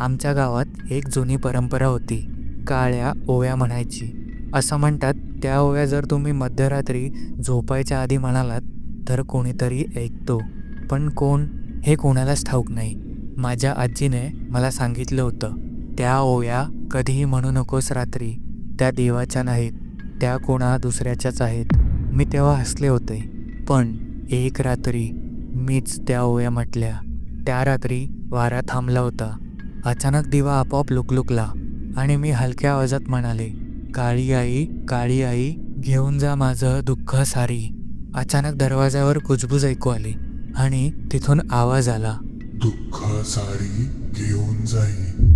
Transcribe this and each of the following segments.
आमच्या गावात एक जुनी परंपरा होती काळ्या ओव्या म्हणायची. असं म्हणतात त्या ओव्या जर तुम्ही मध्यरात्री झोपायच्या आधी म्हणालात तर कोणीतरी ऐकतो. पण कोण? हे कोणालाच ठाऊक नाही. माझ्या आजीने मला सांगितलं होतं त्या ओव्या कधीही म्हणू नकोस रात्री. त्या देवाच्या नाहीत त्या कोणा दुसऱ्याच्याच आहेत. मी तेव्हा हसले होते. पण एक रात्री मीच त्या ओव्या म्हटल्या. त्या रात्री वारा थांबला होता. अचानक दिवा आपोआप लुकलुकला आणि मी हलक्या आवाजात म्हणाले काळी आई काळी आई घेऊन जा माझं दुःख सारी. अचानक दरवाजावर कुजबूज ऐकू आली आणि तिथून आवाज आला दुःख सारी घेऊन जाई.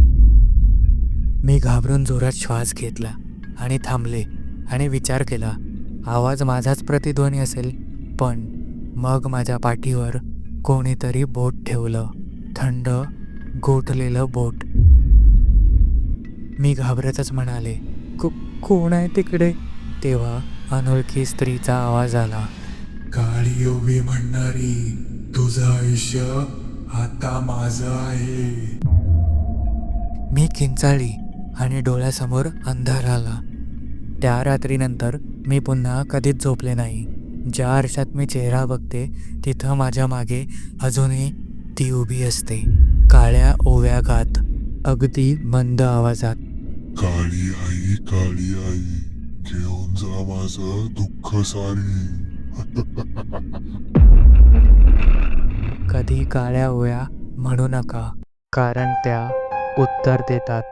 मी घाबरून जोरात श्वास घेतला आणि थांबले आणि विचार केला आवाज माझाच प्रतिध्वनी असेल पण मग माझ्या पाठीवर कोणीतरी बोट ठेवलं थंड गोठलेलं बोट. मी घाबरतच म्हणाले को कोण आहे तिकडे? तेव्हा अनोळखी स्त्रीचा आवाज आला. काळी उभी म्हणणारी तुझं आयुष्य आता माझं आहे. मी किंचाळली आणि डोळ्यासमोर अंधार आला. त्या रात्रीनंतर मी पुन्हा कधीच झोपले नाही. ज्या आरशात मी चेहरा बघते तिथं माझ्या मागे अजूनही ती उभी असते. काळ्या ओव्या गात अगदी मंद आवाजात. काळी आई काळी आई घेऊन जा माझं दुःख सारी. कधी काळ्या ओव्या म्हणू नका कारण त्या उत्तर देतात.